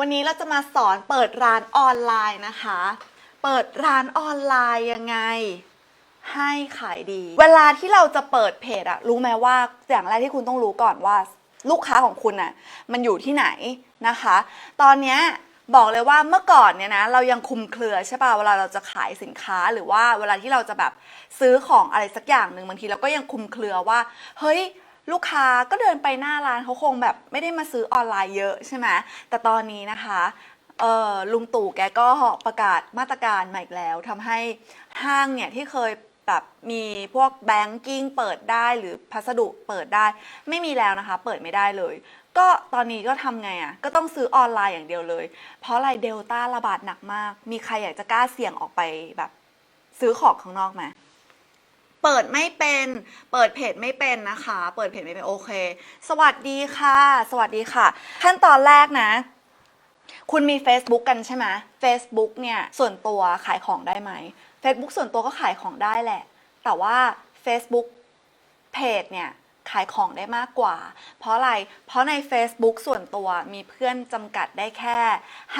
วันนี้เราจะมาสอนเปิดร้านออนไลน์นะคะ เปิดร้านออนไลน์ยังไง ให้ขายดี เวลาที่เราจะเปิดเพจอะรู้ไหมว่าอย่างแรกที่คุณต้องรู้ก่อนว่า ลูกค้าของคุณน่ะมันอยู่ที่ไหนนะคะ ตอนเนี้ยบอกเลยว่าเมื่อก่อนเนี่ยนะเรายังคุมเครือใช่ป่ะเวลาเราจะขายสินค้าหรือว่าเวลาที่เราจะแบบซื้อของอะไรสักอย่างหนึ่งบางทีเราก็ยังคุมเครือว่า เฮ้ย ลูกค้าก็เดินไปหน้าร้านเขาคงแบบไม่ได้มาซื้อออนไลน์เยอะใช่ไหมแต่ตอนนี้นะคะเออลุงตู่แกก็ประกาศมาตรการใหม่อีกแล้วทำให้ห้างเนี่ยที่เคยแบบมีพวกแบงกิ้งเปิดได้หรือพัสดุเปิดได้ ไม่มีแล้วนะคะ เปิดไม่ได้เลย ก็ตอนนี้ก็ทำไงอะ่ะก็ต้องซื้อออนไลน์อย่างเดียวเลย เพราะอะไรเดลต้าระบาดหนักมาก มีใครอยากจะกล้าเสี่ยงออกไปแบบซื้อของข้างนอกไหม เปิดไม่เป็น เปิดเพจไม่เป็นนะคะ เปิดเพจไม่เป็นโอเค สวัสดีค่ะ สวัสดีค่ะ ขั้นตอนแรกนะ คุณมี Facebook กันใช่ไหม Facebook เนี่ยส่วนตัวขายของได้ไหม Facebook ส่วนตัวก็ขายของได้แหละ แต่ว่า Facebook เพจเนี่ย ขายของได้มากกว่า เพราะอะไร เพราะใน Facebook ส่วนตัวมีเพื่อนจำกัดได้แค่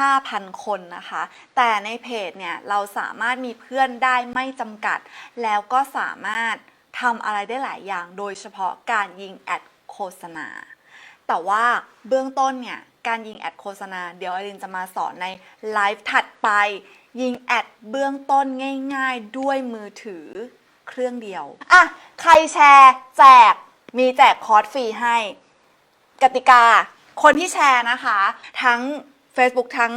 5,000 คนนะคะ แต่ในเพจเนี่ยเราสามารถมีเพื่อนได้ไม่จำกัด แล้วก็สามารถทำอะไรได้หลายอย่าง โดยเฉพาะการยิงแอดโฆษณา แต่ว่าเบื้องต้นเนี่ยการยิงแอดโฆษณา เดี๋ยวอรินจะมาสอนในไลฟ์ถัดไป ยิงแอดเบื้องต้นง่าย ๆ ด้วยมือถือเครื่องเดียว อะ ใครแชร์แจก มีแจกคอร์สฟรีให้ กติกา คนที่แชร์นะคะ ทั้ง Facebook ทั้ง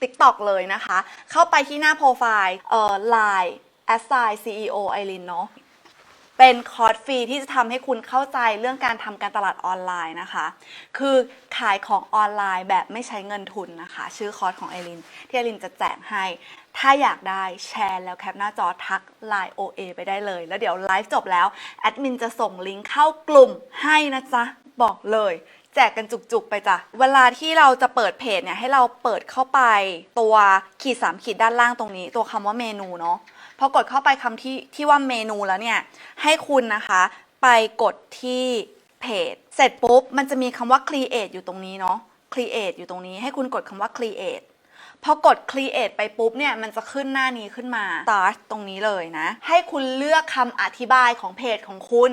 TikTok เลยนะคะ เข้าไปที่หน้าโปรไฟล์เอ่อ Line assign CEO ไอรินเนาะ เป็นคอร์สฟรีที่จะทำให้คุณเข้าใจเรื่องการทำการตลาดออนไลน์นะคะ คือขายของออนไลน์แบบไม่ใช้เงินทุนนะคะ ชื่อคอร์สของไอริน ที่ไอรินจะแจกให้ ถ้าอยากได้แชร์แล้วแคปหน้าจอทัก Line OA ไปได้เลย แล้วเดี๋ยวไลฟ์จบแล้ว แอดมินจะส่งลิงก์เข้ากลุ่มให้นะจ๊ะ บอกเลยแจกกันจุกๆไปจ้ะ เวลาที่เราจะเปิดเพจเนี่ยให้เราเปิดเข้าไปตัวขีดสามขีดด้านล่างตรงนี้ ตัวคำว่าเมนูเนาะ พอกดเข้าไปคำที่ที่ว่าเมนูแล้วเนี่ย ให้คุณนะคะ ไปกดที่เพจเสร็จปุ๊บ มันจะมีคำว่า create อยู่ตรงนี้เนาะ create อยู่ตรงนี้ให้คุณกดคำว่า create พอกด create ไปปุ๊บเนี่ย มันจะขึ้นหน้านี้ขึ้นมา start ตรงนี้เลยนะ ให้คุณเลือกคำอธิบายของเพจของคุณ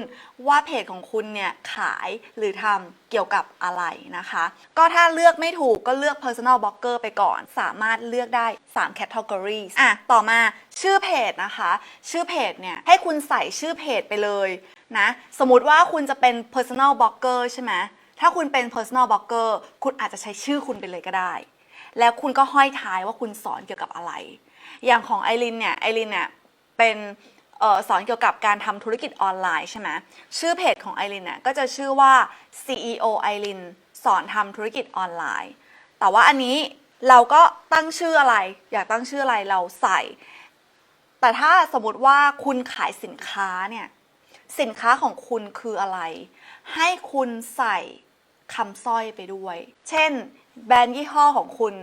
ว่าเพจของคุณเนี่ย ขายหรือทำเกี่ยวกับอะไรนะคะ ก็ถ้าเลือกไม่ถูกก็เลือก personal blogger ไปก่อน สามารถเลือกได้ 3 category อะ ต่อมาชื่อเพจนะคะ ชื่อเพจเนี่ย ให้คุณใส่ชื่อเพจไปเลยนะ สมมติว่าคุณจะเป็น personal blogger ใช่ไหมถ้าคุณเป็น personal blogger คุณอาจจะใช้ชื่อคุณไปเลยก็ได้ แล้วคุณก็ห้อยท้ายว่าคุณสอนเกี่ยวกับอะไร อย่างของไอรินเนี่ยไอรินเนี่ยเป็นออสอนเกี่ยวกับการทำธุรกิจออนไลน์ใช่ไหมชื่อเพจของไอรินเนี่ยก็จะชื่อว่า CEO ไอรินสอนทำธุรกิจออนไลน์ แต่ว่าอันนี้เราก็ตั้งชื่ออะไร อยากตั้งชื่ออะไรเราใส่ แต่ถ้าสมมติว่าคุณขายสินค้าเนี่ยสินค้าของคุณคืออะไร ให้คุณใส่คำสร้อยไปด้วย เช่น แบรนด์ยี่ห้อของคุณ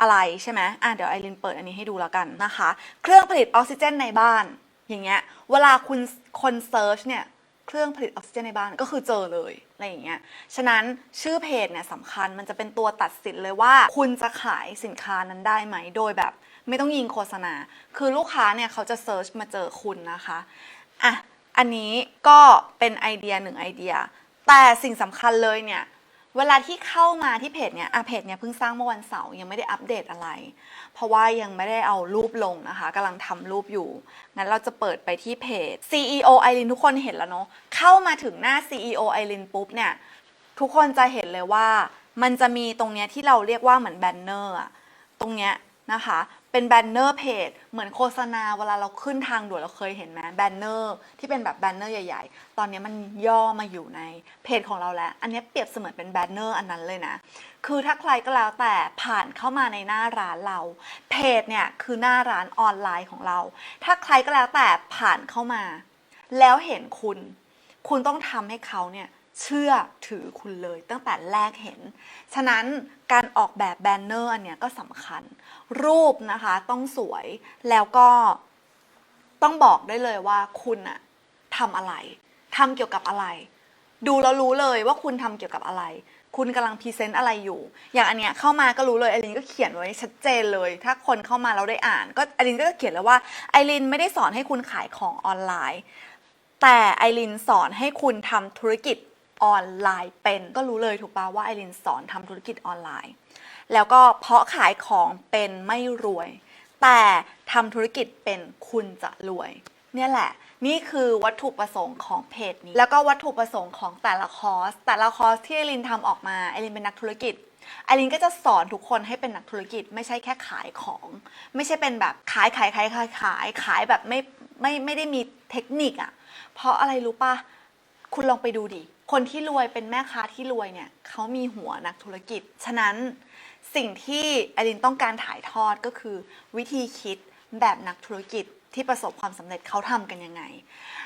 อะไรใช่ไหมอะเดี๋ยวไอรินเปิดอันนี้ให้ดูแล้วกันนะคะ เครื่องผลิตออกซิเจนในบ้าน อย่างเงี้ย เวลาคุณคนเซิร์ชเนี่ยเครื่องผลิตออกซิเจนในบ้านก็คือเจอเลยอะไรอย่างเงี้ย ฉะนั้นชื่อเพจเนี่ยสำคัญมันจะเป็นตัวตัดสินเลยว่า คุณจะขายสินค้านั้นได้ไหม โดยแบบไม่ต้องยิงโฆษณา คือลูกค้าเนี่ยเขาจะเซิร์ชมาเจอคุณนะคะ อะ อันนี้ก็เป็นไอเดียหนึ่งไอเดีย แต่สิ่งสำคัญเลยเนี่ย เวลาที่เข้ามาที่เพจเนี่ยอะเพจเนี่ยเพิ่งสร้างเมื่อวันเสาร์ยังไม่ได้อัปเดตอะไร เพราะว่ายังไม่ได้เอารูปลงนะคะกำลังทำรูปอยู่ งั้นเราจะเปิดไปที่เพจ CEO ไอรินทุกคนเห็นแล้วเนาะ เข้ามาถึงหน้า CEO ไอรินปุ๊บเนี่ย ทุกคนจะเห็นเลยว่า มันจะมีตรงเนี้ยที่เราเรียกว่าเหมือนแบนเนอร์ตรงเนี้ยนะคะ เป็นแบนเนอร์เพจเหมือนโฆษณาเวลาเราขึ้นทางด่วนเราเคยเห็นไหมแบนเนอร์ที่เป็นแบบแบนเนอร์ใหญ่ ๆ ตอนนี้มันย่อมาอยู่ในเพจของเราแล้ว อันนี้เปรียบเสมือนเป็นแบนเนอร์อันนั้นเลยนะ คือถ้าใครก็แล้วแต่ผ่านเข้ามาในหน้าร้านเรา เพจเนี่ยคือหน้าร้านออนไลน์ของเรา ถ้าใครก็แล้วแต่ผ่านเข้ามา แล้วเห็นคุณ คุณต้องทำให้เขาเนี่ย เชื่อถือคุณเลยตั้งแต่แรกเห็น ฉะนั้นการออกแบบแบนเนอร์เนี้ยก็สำคัญ รูปนะคะต้องสวยแล้วก็ต้องบอกได้เลยว่าคุณอะทำอะไรทำเกี่ยวกับอะไร ดูแล้วรู้เลยว่าคุณทำเกี่ยวกับอะไร คุณกำลังพรีเซนต์อะไรอยู่ อย่างอันเนี้ยเข้ามาก็รู้เลยไอรินก็เขียนไว้ชัดเจนเลย ถ้าคนเข้ามาเราได้อ่าน ก็ไอรินก็จะเขียนเลยว่าไอรินไม่ได้สอนให้คุณขายของออนไลน์ แต่ไอรินสอนให้คุณทำธุรกิจ ออนไลน์เป็น ก็รู้เลยถูกปะว่าไอรินสอนทำธุรกิจออนไลน์ แล้วก็เพาะขายของเป็นไม่รวย แต่ทำธุรกิจเป็นคุณจะรวย เนี่ยแหละ นี่คือวัตถุประสงค์ของเพจนี้ แล้วก็วัตถุประสงค์ของแต่ละคอร์ส แต่ละคอร์สที่ไอรินทำออกมาไอรินเป็นนักธุรกิจไอรินก็จะสอนทุกคนให้เป็นนักธุรกิจไม่ใช่แค่ขายของ ไม่ใช่เป็นแบบขายขายขายขายขายขายแบบไม่ไม่ไม่ได้มีเทคนิคอะเพราะอะไรรู้ปะคุณลองไปดูดิ คนที่รวยเป็นแม่ค้าที่รวยเนี่ยเขามีหัวนักธุรกิจ ฉะนั้นสิ่งที่อลินต้องการถ่ายทอดก็คือ วิธีคิดแบบนักธุรกิจที่ประสบความสำเร็จเขาทำกันยังไง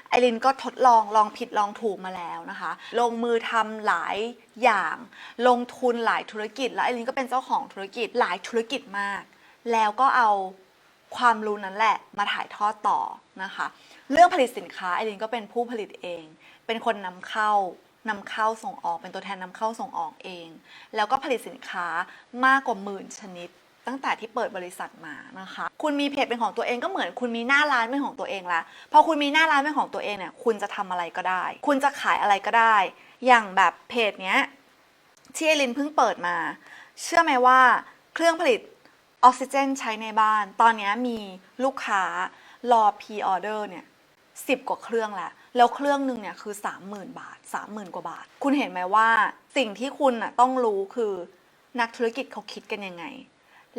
ไอรินก็ทดลองลองผิดลองถูกมาแล้วนะคะ ลงมือทำหลายอย่าง ลงทุนหลายธุรกิจ แล้วไอรินก็เป็นเจ้าของธุรกิจหลายธุรกิจมาก แล้วก็เอาความรู้นั้นแหละมาถ่ายทอดต่อนะคะ เรื่องผลิตสินค้าไอรินก็เป็นผู้ผลิตเอง เป็นคนนำเข้า นำเข้าส่งออกเป็นตัวแทนนำเข้าส่งออกเอง แล้วก็ผลิตสินค้ามากกว่าหมื่นชนิด ตั้งแต่ที่เปิดบริษัทมานะคะ คุณมีเพจเป็นของตัวเองก็เหมือนคุณมีหน้าร้านเป็นของตัวเองละพอคุณมีหน้าร้านเป็นของตัวเองเนี่ยคุณจะทำอะไรก็ได้ คุณจะขายอะไรก็ได้ อย่างแบบเพจเนี้ยที่ไอรินเพิ่งเปิดมา เชื่อไหมว่าเครื่องผลิตออกซิเจนใช้ในบ้าน ตอนนี้มีลูกค้ารอพ r ออเดอร์เนี่ยสิบกว่าเครื่องแล้ว แล้วเครื่องหนึ่งเนี่ยคือ 30,000 บาท 30,000 กว่าบาท คุณเห็นไหมว่าสิ่งที่คุณน่ะต้องรู้คือนักธุรกิจเขาคิดกันยังไง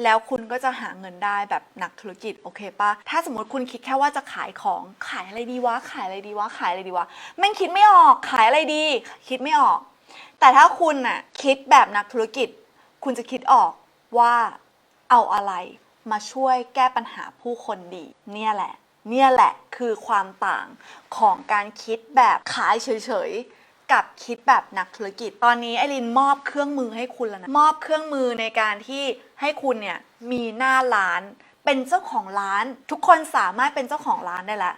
แล้วคุณก็จะหาเงินได้แบบนักธุรกิจโอเคปะถ้าสมมติคุณคิดแค่ว่าจะขายของขายอะไรดีวะขายอะไรดีวะขายอะไรดีวะแม่งคิดไม่ออกขายอะไรดี คิดไม่ออก แต่ถ้าคุณน่ะคิดแบบนักธุรกิจ คุณจะคิดออกว่าเอาอะไรมาช่วยแก้ปัญหาผู้คนดี เนี่ยแหละ เนี่ยแหละคือความต่างของการคิดแบบขายเฉยๆ กับคิดแบบนักธุรกิจ ตอนนี้ไอรินมอบเครื่องมือให้คุณแล้วนะ มอบเครื่องมือในการที่ให้คุณเนี่ยมีหน้าร้าน เป็นเจ้าของร้าน ทุกคนสามารถเป็นเจ้าของร้านได้แล้ว